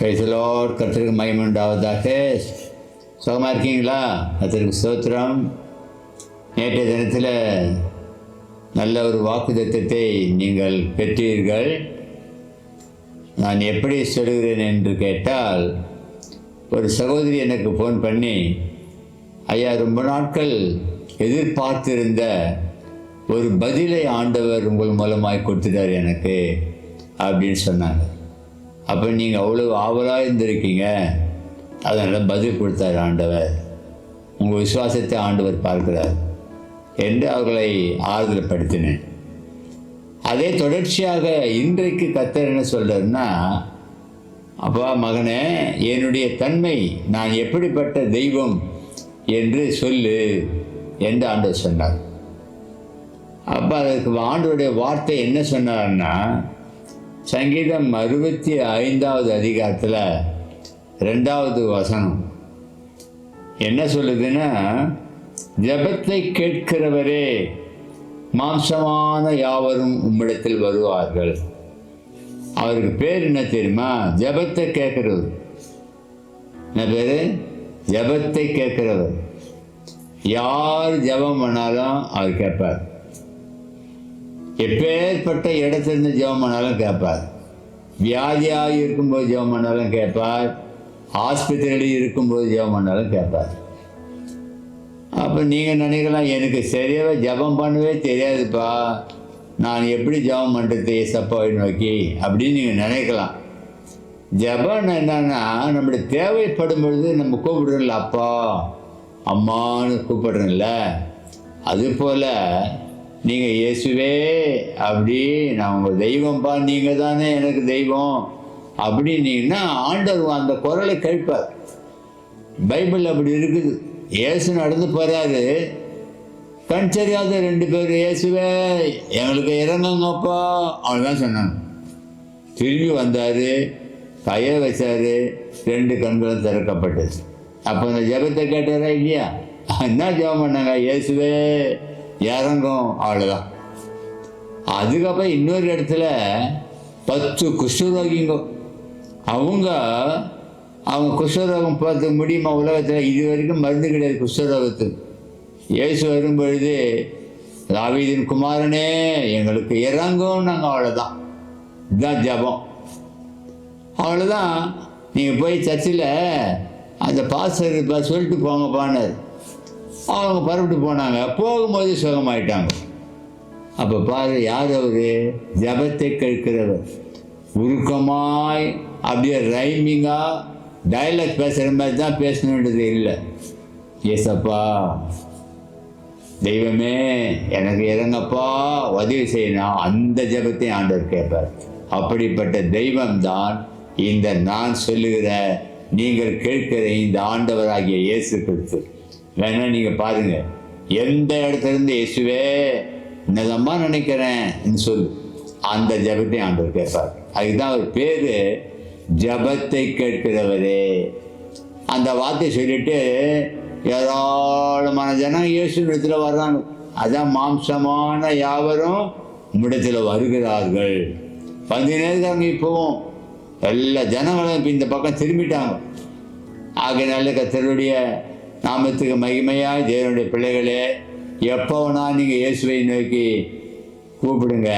பேசலோர் கர்த்தருக்கு மகிமை உண்டாவதாக. சுகமாக இருக்கீங்களா? கர்த்தருக்கு ஸ்தோத்திரம். நேற்றைய தினத்தில் நல்ல ஒரு வாக்குத்தத்தத்தை நீங்கள் பெற்றீர்கள். நான் எப்படி சொல்கிறேன் என்று கேட்டால் ஒரு சகோதரி எனக்கு ஃபோன் பண்ணி ஐயா ரொம்ப நாட்கள் எதிர்பார்த்திருந்த ஒரு பதிலை ஆண்டவர் உங்கள் மூலமாய் கொடுத்துட்டார் எனக்கு அப்படின்னு சொன்னாங்க. அப்போ நீங்கள் அவ்வளோ ஆவலாக இருந்திருக்கீங்க. அதனால் பதில் கொடுத்தார் ஆண்டவர். உங்கள் விசுவாசத்தை ஆண்டவர் பார்க்கிறார். என்று அவர்களை ஆறுதல் படுத்தினேன் அதே தொடர்ச்சியாக இன்றைக்கு கத்தர் என்ன சொல்கிறாருன்னா அப்பா மகனே என்னுடைய தன்மை நான் எப்படிப்பட்ட தெய்வம் என்று சொல்லு என்று ஆண்டவர் சொன்னார். அப்போ அதுக்கு ஆண்டோடைய வார்த்தை என்ன சொன்னார்னா சங்கீதம் அறுபத்தி ஐந்தாவது அதிகாரத்தில் ரெண்டாவது வசனம். என்ன சொல்லுதுன்னா ஜெபத்தை கேட்கிறவரே மாம்சமான யாவரும் உம்மிடத்தில் வருவார்கள். அவருக்கு பேர் என்ன தெரியுமா? ஜெபத்தை கேட்கிறவர். என்ன பேர்? ஜெபத்தை கேட்கிறவர். யார் ஜெபம் பண்ணாலும் அவர் கேட்பார். எப்பேற்பட்ட இடத்துலேருந்து ஜெபம் பண்ணாலும் கேட்பார். வியாதியாக இருக்கும்போது ஜெபம் பண்ணாலும் கேட்பார். ஆஸ்பத்திரியில் இருக்கும்போது ஜெபம் பண்ணாலும் கேட்பார். அப்போ நீங்கள் நினைக்கலாம் எனக்கு சரியாக ஜெபம் பண்ணவே தெரியாதுப்பா. நான் எப்படி ஜெபம் பண்ணுறது சப்பாவை நோக்கி? அப்படின்னு நீங்கள் நினைக்கலாம். ஜபம் என்னன்னா நம்மளுடைய தேவைப்படும் பொழுது நம்ம கூப்பிடுறோம்ல அப்பா அம்மான்னு கூப்பிடுறோம்ல. அதுபோல் நீங்கள் இயேசுவே அப்படி நான் உங்கள் தெய்வம்ப்பா நீங்கள் தானே எனக்கு தெய்வம். அப்படின்னீங்கன்னா ஆண்டவர் அந்த குரலை கேட்பார். பைபிள் அப்படி இருக்குது. இயேசு நடந்து போகிறாரு கண் தெரியாத ரெண்டு பேர் இயேசுவே எங்களுக்கு இறங்குங்கப்பா. அவன் தான் சொன்னாங்க. திரும்பி வந்தார். கையை வச்சார். ரெண்டு கண்களும் திறக்கப்பட்டது. அப்போ அந்த ஜபத்தை கேட்டாரா இல்லையா? என்ன ஜெபம் பண்ணாங்க. இயேசுவே இறங்கும் அவ்வளோதான் அதுக்கப்புறம் இன்னொரு இடத்துல பத்து குஷ்டரோகிங்க அவங்க அவங்க குஷ்டரோகம் பார்த்து முடியுமா உலகத்தில்? இது வரைக்கும் மருந்து கிடையாது குஷ்டரோகத்துக்கு இயேசு வரும் பொழுது தாவீதின் குமாரனே எங்களுக்கு இறங்கும் நாங்கள் அவ்வளோதான் இதுதான் ஜபம். அவ்வளோதான் நீங்கள் போய் சர்ச்சில் அந்த பாஸ்டர் சொல்லிட்டு போங்கப்பான்னார். அவங்க பரப்பிட்டு போனாங்க. போகும்போது சுகமாயிட்டாங்க. அப்போ பாரு யார் அவர்? ஜபத்தை கேட்கிறவர். உருக்கமாய் அப்படியே ரைமிங்காக டைலாக் பேசுகிற மாதிரி தான் பேசணுன்றது இல்லை ஏசப்பா தெய்வமே எனக்கு இறங்கப்பா உதவி செய்யணும். அந்த ஜபத்தை ஆண்டவர் கேட்பார். அப்படிப்பட்ட தெய்வம்தான் இந்த நான் சொல்லுகிற நீங்கள் கேட்கிற இந்த ஆண்டவராகிய இயேசு கிறிஸ்து. வேணா நீங்கள் பாருங்கள் எந்த இடத்துல இருந்து இயேசுவே என்னதம்மா நினைக்கிறேன் சொல்லு. அந்த ஜபத்தை ஆண்டவர் கேட்பார். அதுதான் அவர் பேர் ஜபத்தை கேட்கிறவரே. அந்த வார்த்தை சொல்லிட்டு ஏராளமான ஜனம் இயேசு இடத்துல வர்றாங்க. அதான் மாம்சமான யாவரும் இடத்துல வருகிறார்கள். பதினேழுக்காங்க இப்போவும் எல்லா ஜனங்களும் இப்போ இந்த பக்கம் திரும்பிட்டாங்க. ஆகையினால கத்தருடைய நாமத்துக்கு மகிமையாக தேவனுடைய பிள்ளைகளே எப்போ வேணா நீங்கள் இயேசுவை நோக்கி கூப்பிடுங்க.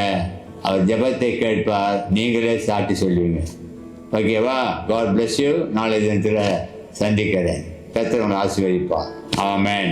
அவர் ஜெபத்தை கேட்பார். நீங்களே சாட்டி சொல்லுவீங்க. ஓகேவா காட் பிளஸ் யூ நாளை தினத்தில் சந்திக்கிறேன். கத்திரவங்களை ஆசீர்வதிப்பார். ஆமேன்